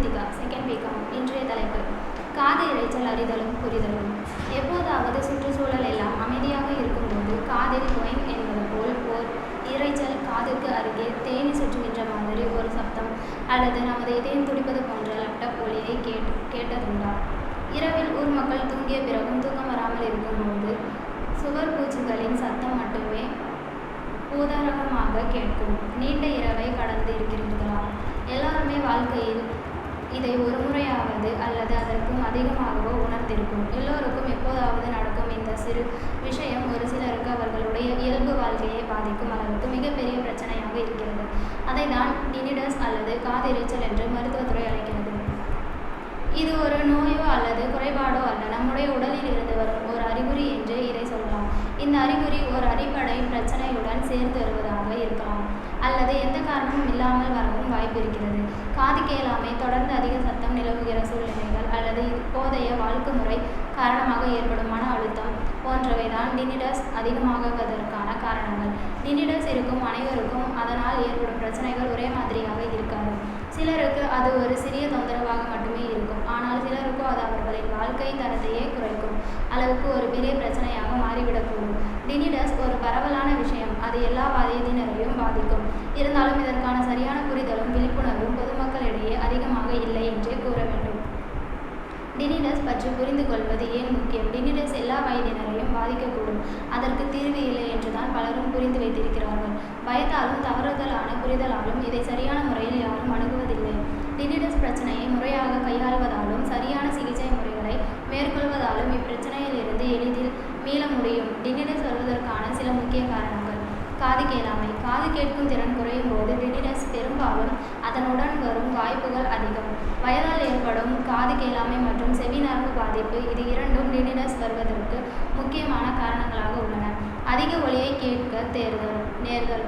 Kiruthika second BCom இன்றைய தலைப்பு. காது இரைச்சல் அறிதலும் புரிதலும். எப்போதாவது சுற்றுச்சூழல் எல்லாம் அமைதியாக இருக்கும்போது காதில் ஒயின் என்பது போல் ஓர் இரைச்சல் காதுக்கு அருகே தேனி சுற்றுகின்ற மாதிரி ஒரு சப்தம் அல்லது நமது இதயம் துடிப்பது போன்ற லேப்டாப் ஒளியை கேட்டு கேட்டதுண்டா? இரவில் ஊர் மக்கள் தூங்கிய பிறகும் தூக்கம் வராமல் இருக்கும்போது சுவர் பூச்சிகளின் சத்தம் மட்டுமே பூதாரகமாக கேட்கும். நீண்ட இரவை கடந்து இருக்கிறீர்களா? எல்லாருமே வாழ்க்கையில் இதை ஒரு முறையாவது அல்லது அதற்கும் அதிகமாகவோ உணர்ந்திருக்கும். எல்லோருக்கும் எப்போதாவது நடக்கும் இந்த சிறு விஷயம் ஒரு சிலருக்கு அவர்களுடைய இயல்பு வாழ்க்கையை பாதிக்கும் அளவுக்கு மிகப்பெரிய பிரச்சனையாக இருக்கிறது. அதை தான் டினிடஸ் அல்லது காதிரைச்சல் என்று மருத்துவத்துறை அழைக்கிறது. இது ஒரு நோயோ அல்லது குறைபாடோ அல்ல. நம்முடைய உடலில் இருந்து வரும் ஒரு அறிகுறி என்று இதை சொல்லலாம். இந்த அறிகுறி ஒரு அடிப்படை பிரச்சனையுடன் சேர்ந்து வருவதாக இருக்கலாம். அல்லது எந்த காரணமும் இல்லாமல் வரவும் வாய்ப்பு இருக்கிறது. காது கேளாமை தொடர்ந்து அதிக சத்தம் நிலவுகிற சூழ்நிலைகள் அல்லது இப்போதைய வாழ்க்கை முறை காரணமாக ஏற்படும் மன அழுத்தம் போன்றவை தான் டினிடஸ் அதிகமாகுவதற்கான காரணங்கள். டினிடஸ் இருக்கும் அனைவருக்கும் அதனால் ஏற்படும் பிரச்சனைகள் ஒரே மாதிரியாக இருக்காது. சிலருக்கு அது ஒரு சிறிய தொந்தரவாக மட்டுமே இருக்கும். ஆனால் சிலருக்கோ அது அவர்களின் வாழ்க்கை தரத்தையே குறைக்கும். அளவுக்கு ஒரு பெரிய பிரச்சனையாக மாறிவிடக்கூடும். டினிடஸ் ஒரு அது எல்லா வயதினரையும் பாதிக்கும். இருந்தாலும் இதற்கான சரியான புரிதலும் விழிப்புணர்வும் பொதுமக்களிடையே அதிகமாக இல்லை என்றே கூற வேண்டும். டினிடஸ் பற்றி புரிந்து கொள்வது ஏன் முக்கியம்? டினிடஸ் எல்லா வயதினரையும் பாதிக்கக்கூடும். அதற்கு தீர்வு இல்லை என்றுதான் பலரும் புரிந்து வைத்திருக்கிறார்கள். பயத்தாலும் தவறுதலான புரிதலாலும் இதை சரியான முறையில் யாரும் அணுகுவதில்லை. டினிடஸ் பிரச்சனையை முறையாக கையாள்வதாலும் சரியான சிகிச்சை முறைகளை மேற்கொள்வதாலும் இப்பிரச்சனையிலிருந்து எளிதில் மீள முடியும். டினிடஸ் வருவதற்கான சில முக்கிய காரணங்கள் காது கேளாமை. காது கேட்கும் திறன் குறையும் போது டிடினஸ் பெரும்பாலும் அதனுடன் வரும் வாய்ப்புகள் அதிகம். வயதால் ஏற்படும் காது கேளாமை மற்றும் செவி நரம்பு பாதிப்பு இது இரண்டும் டிடினஸ் வருவதற்கு முக்கியமான காரணங்களாக உள்ளன. அதிக ஒளியை கேட்க தேர்தல் நேர்தல்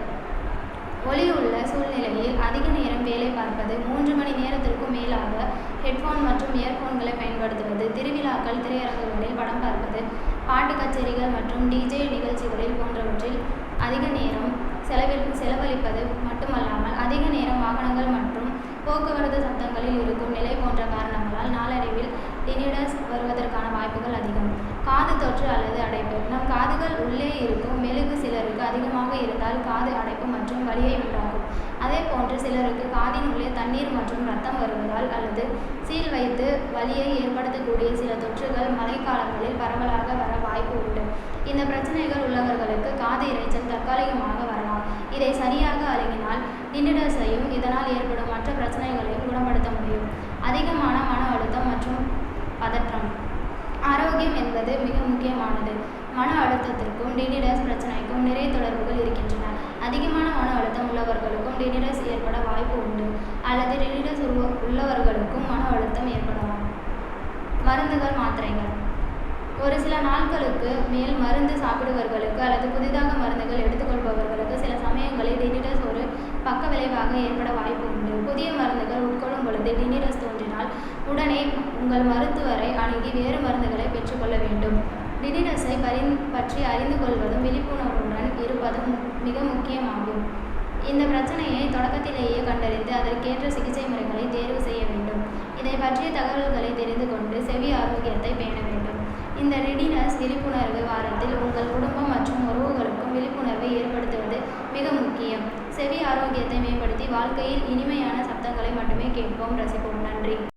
ஒளி உள்ள சூழ்நிலையில் அதிக நேரம் வேலை பார்ப்பது மூன்று மணி நேரத்திற்கும் மேலாக ஹெட்ஃபோன் மற்றும் இயர்ஃபோன்களை பயன்படுத்துவது திருவிழாக்கள் திரையரங்குகளில் படம் பார்ப்பது பாட்டு கச்சேரிகள் மற்றும் டிஜே நிகழ்ச்சிகளில் போன்றவற்றில் அதிக நேரம் செலவில் செலவழிப்பது மட்டுமல்லாமல் அதிக நேரம் வாகனங்கள் மற்றும் போக்குவரத்து சத்தங்களில் இருக்கும் நிலை போன்ற காரணங்களால் நாளடைவில் டினிடஸ் வருவதற்கான வாய்ப்புகள் அதிகம். காது தொற்று அல்லது அடைப்பு. நம் காதுகள் உள்ளே இருக்கும் மெழுகு சிலருக்கு அதிகமாக இருந்தால் காது அடைப்பு மற்றும் வலியை உண்டாகும் அதே போன்று சிலருக்கு காதின் உள்ளே தண்ணீர் மற்றும் ரத்தம் வருவதால் அல்லது சீல் வைத்து வலியை ஏற்படுத்தக்கூடிய சில தொற்றுகள் மழைக்காலங்களில் பரவலாக வர வாய்ப்பு உண்டு. இந்த பிரச்சனைகள் உள்ளவர்களுக்கு காது இரைச்சல் தற்காலிகமாக வரலாம். இதை சரியாக அருகினால் டினிடஸையும் இதனால் ஏற்படும் மற்ற பிரச்சனைகளையும் குணப்படுத்த முடியும். அதிகமான மன அழுத்தம் மற்றும் பதற்றம். ஆரோக்கியம் என்பது மிக முக்கியமானது. மன அழுத்தத்திற்கும் டிடிடஸ் பிரச்சனைக்கும் நிறைய தொடர்புகள் இருக்கின்றன. அதிகமான மன அழுத்தம் உள்ளவர்களுக்கும் டிடிடஸ் ஏற்பட வாய்ப்பு உண்டு. அல்லது டினிடஸ் உள்ளவர்களுக்கும் மன அழுத்தம் ஏற்படலாம். மருந்துகள் மாத்திரைகள். ஒரு சில நாட்களுக்கு மேல் மருந்து சாப்பிடுபவர்களுக்கு அல்லது புதிதாக மருந்துகள் எடுத்துக்கொள்பவர்களுக்கு சில சமயங்களில் டினிடஸ் ஒரு பக்க விளைவாக ஏற்பட வாய்ப்பு உண்டு புதிய மருந்துகள் உட்கொள்ளும் பொழுது டினிடஸ் தோன்றினால் உடனே உங்கள் மருத்துவரை அணுகி வேறு மருந்துகளை பெற்றுக்கொள்ள வேண்டும். டிடினஸை பரிந் பற்றி அறிந்து கொள்வதும் விழிப்புணர்வுடன் இருப்பதும் மிக முக்கியமாகும். இந்த பிரச்சனையை தொடக்கத்திலேயே கண்டறிந்து அதற்கேற்ற சிகிச்சை முறைகளை தேர்வு செய்ய வேண்டும். இதை பற்றிய தகவல்களை தெரிந்து கொண்டு செவி ஆரோக்கியத்தை பேண வேண்டும். இந்த ரெடினஸ் விழிப்புணர்வு வாரத்தில் உங்கள் குடும்பம் மற்றும் உறவுகளுக்கும் விழிப்புணர்வை ஏற்படுத்துவது மிக முக்கியம். செவி ஆரோக்கியத்தை மேம்படுத்தி வாழ்க்கையில் இனிமையான சப்தங்களை மட்டுமே கேட்போம். ரசிப்போம். நன்றி.